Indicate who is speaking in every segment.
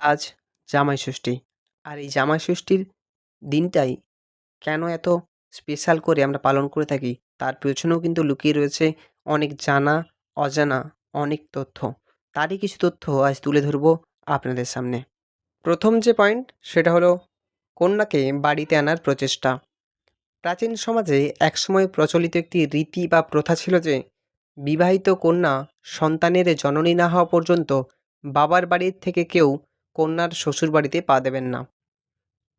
Speaker 1: আজ জামাই ষষ্ঠী আর এই জামাই ষষ্ঠীর দিনটাই কেন এত স্পেশাল করে আমরা পালন করে থাকি, তার পেছনেও কিন্তু লুকিয়ে রয়েছে অনেক জানা, অজানা, অনেক তথ্য। তারই কিছু তথ্য আজ তুলে ধরব আপনাদের সামনে। প্রথম যে পয়েন্ট সেটা হলো কন্যাকে বাড়িতে আনার প্রচেষ্টা। প্রাচীন সমাজে একসময় প্রচলিত একটি রীতি বা প্রথা ছিল যে, বিবাহিত কন্যা সন্তানের জননী না হওয়া পর্যন্ত বাবার বাড়ির থেকে কেউ কন্যার শ্বশুর বাড়িতে পা দেবেন না।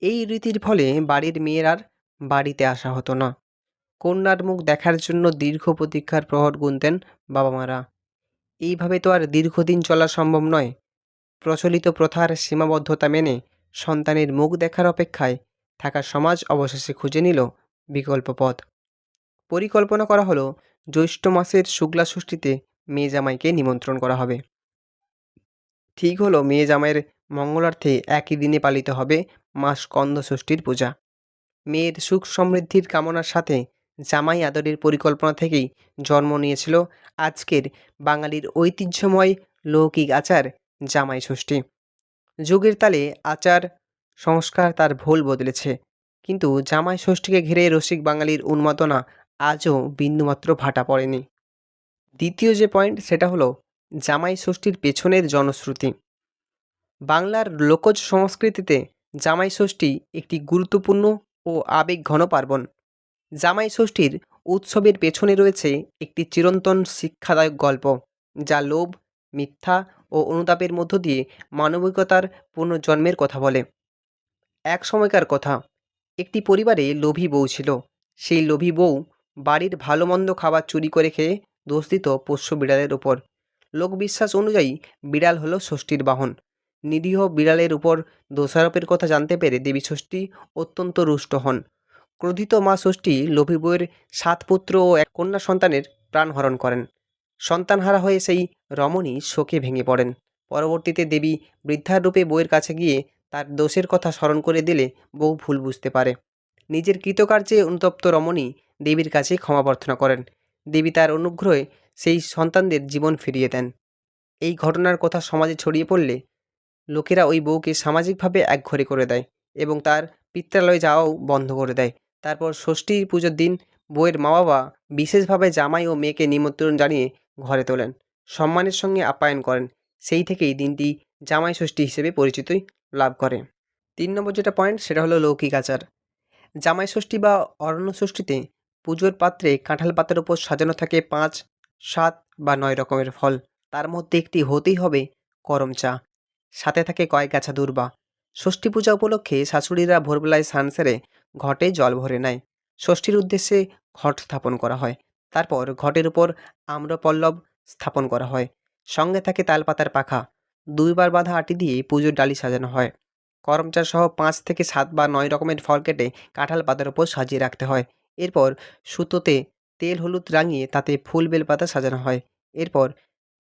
Speaker 1: এই রীতির ফলে বাড়ির মেয়ের আর বাড়িতে আসা হতো না। কন্যার মুখ দেখার জন্য দীর্ঘ প্রতীক্ষার প্রহর গুনতেন বাবা মারা এইভাবে তো আর দীর্ঘদিন চলা সম্ভব নয়। প্রচলিত প্রথার সীমাবদ্ধতা মেনে সন্তানের মুখ দেখার অপেক্ষায় থাকা সমাজ অবশেষে খুঁজে নিল বিকল্প পথ। পরিকল্পনা করা হলো জ্যৈষ্ঠ মাসের শুক্লা ষষ্ঠীতে মেয়ে জামাইকে নিমন্ত্রণ করা হবে। ঠিক হলো মেয়ে জামাইয়ের মঙ্গলার্থে একই দিনে পালিত হবে মা স্কন্দ ষষ্ঠীর পূজা। মেয়ের সুখ সমৃদ্ধির কামনার সাথে জামাই আদরের পরিকল্পনা থেকেই জন্ম নিয়েছিল আজকের বাঙালির ঐতিহ্যময় লৌকিক আচার জামাই ষষ্ঠী। যুগের তালে আচার সংস্কার তার ভুল বদলেছে, কিন্তু জামাই ষষ্ঠীকে ঘিরে রসিক বাঙালির উন্মাদনা আজও বিন্দুমাত্র ভাটা পড়েনি। দ্বিতীয় যে পয়েন্ট সেটা হলো জামাই ষষ্ঠীর পেছনের জনশ্রুতি। বাংলার লোকজ সংস্কৃতিতে জামাই ষষ্ঠী একটি গুরুত্বপূর্ণ ও আবেগ ঘন পার্বণ। জামাই ষষ্ঠীর উৎসবের পেছনে রয়েছে একটি চিরন্তন শিক্ষাদায়ক গল্প, যা লোভ, মিথ্যা ও অনুতাপের মধ্য দিয়ে মানবিকতার পুনর্জন্মের কথা বলে। এক সময়কার কথা, একটি পরিবারে লোভী বউ ছিল। সেই লোভী বউ বাড়ির ভালো মন্দ খাবার চুরি করে খেয়ে দোষ দিত পোষ্য বিড়ালের ওপর। লোকবিশ্বাস অনুযায়ী বিড়াল হলো ষষ্ঠীর বাহন। নিরীহ বিড়ালের উপর দোষারোপের কথা জানতে পেরে দেবী ষষ্ঠী অত্যন্ত রুষ্ট হন। ক্রোধিত মা ষষ্ঠী লোভী বইয়ের সাত পুত্র ও এক কন্যা সন্তানের প্রাণহরণ করেন। সন্তানহারা হয়ে সেই রমণী শোকে ভেঙে পড়েন। পরবর্তীতে দেবী বৃদ্ধার রূপে বইয়ের কাছে গিয়ে তার দোষের কথা স্মরণ করে দিলে বউ ভুল বুঝতে পারে। নিজের কৃতকার্যে অনুতপ্ত রমণী দেবীর কাছে ক্ষমা প্রার্থনা করেন। দেবী তার অনুগ্রহে সেই সন্তানদের জীবন ফিরিয়ে দেন। এই ঘটনার কথা সমাজে ছড়িয়ে পড়লে লোকেরা ওই বউকে সামাজিকভাবে একঘরে করে দেয় এবং তার পিত্রালয়ে যাওয়াও বন্ধ করে দেয়। তারপর ষষ্ঠী পুজোর দিন বউয়ের মা বাবা বিশেষভাবে জামাই ও মেয়েকে নিমন্ত্রণ জানিয়ে ঘরে তোলেন, সম্মানের সঙ্গে আপ্যায়ন করেন। সেই থেকেই দিনটি জামাই ষষ্ঠী হিসেবে পরিচিতি লাভ করে। তিন নম্বর যেটা পয়েন্ট সেটা হলো লৌকিক আচার। জামাই ষষ্ঠী বা অরণ্য ষষ্ঠীতে পুজোর পাত্রে কাঁঠাল পাতার উপর সাজানো থাকে পাঁচ, সাত বা নয় রকমের ফল। তার মধ্যে একটি হতেই হবে করম চা। সাথে থাকে কয়েক গাছা দূর্বা। ষষ্ঠী পূজা উপলক্ষে শাশুড়িরা ভোরবেলায় স্নান সেরে ঘটে জল ভরে নেয়। ষষ্ঠীর উদ্দেশ্যে ঘট স্থাপন করা হয়। তারপর ঘটের উপর আম্রপল্লব স্থাপন করা হয়। সঙ্গে থাকে তালপাতার পাখা। দুইবার বাঁধা আটি দিয়ে পুজোর ডালি সাজানো হয়। করমচা সহ পাঁচ থেকে সাত বা নয় রকমের ফল কেটে কাঁঠাল পাতার উপর সাজিয়ে রাখতে হয়। এরপর সুতোতে তেল হলুদ রাঙিয়ে তাতে ফুল বেলপাতা সাজানো হয়। এরপর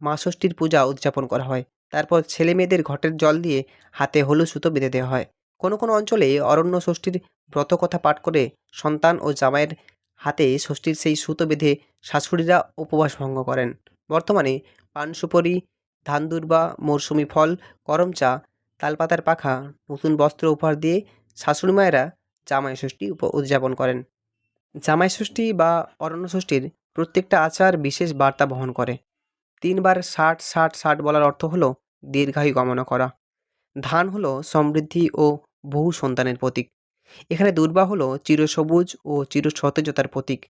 Speaker 1: মা ষষ্ঠীর পূজা উদযাপন করা হয়। তারপর ছেলে মেয়েদের ঘটের জল দিয়ে হাতে হলুদ সুতো বেঁধে দেওয়া হয়। কোনো কোনো অঞ্চলে অরণ্য ষষ্ঠীর ব্রতকথা পাঠ করে সন্তান ও জামাইয়ের হাতে ষষ্ঠীর সেই সুতো বেঁধে শাশুড়িরা উপবাস ভঙ্গ করেন। বর্তমানে পান সুপরি ধান দুর্বা মরশুমি ফল করম চা, তালপাতার পাখা, নতুন বস্ত্র উপহার দিয়ে শাশুড়ি মায়েরা জামাই ষষ্ঠী উদযাপন করেন। জামাই ষষ্ঠী বা অরণ্য ষষ্ঠীর প্রত্যেকটা আচার বিশেষ বার্তা বহন করে। তিনবার ষাট ষাট ষাট বলার অর্থ হলো দীর্ঘায়ু কামনা করা। ধান হলো সমৃদ্ধি ও বহু সন্তানের প্রতীক। এখানে দুর্বা হলো চিরসবুজ ও চির সতেজতার প্রতীক।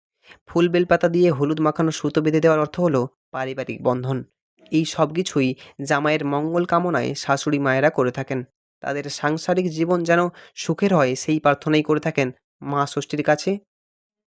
Speaker 1: ফুল বেলপাতা দিয়ে হলুদ মাখানো সুতো বেঁধে দেওয়ার অর্থ হলো পারিবারিক বন্ধন। এই সব কিছুই জামাইয়ের মঙ্গল কামনায় শাশুড়ি মায়েরা করে থাকেন। তাদের সাংসারিক জীবন যেন সুখের হয় সেই প্রার্থনাই করে থাকেন মা ষষ্ঠীর কাছে।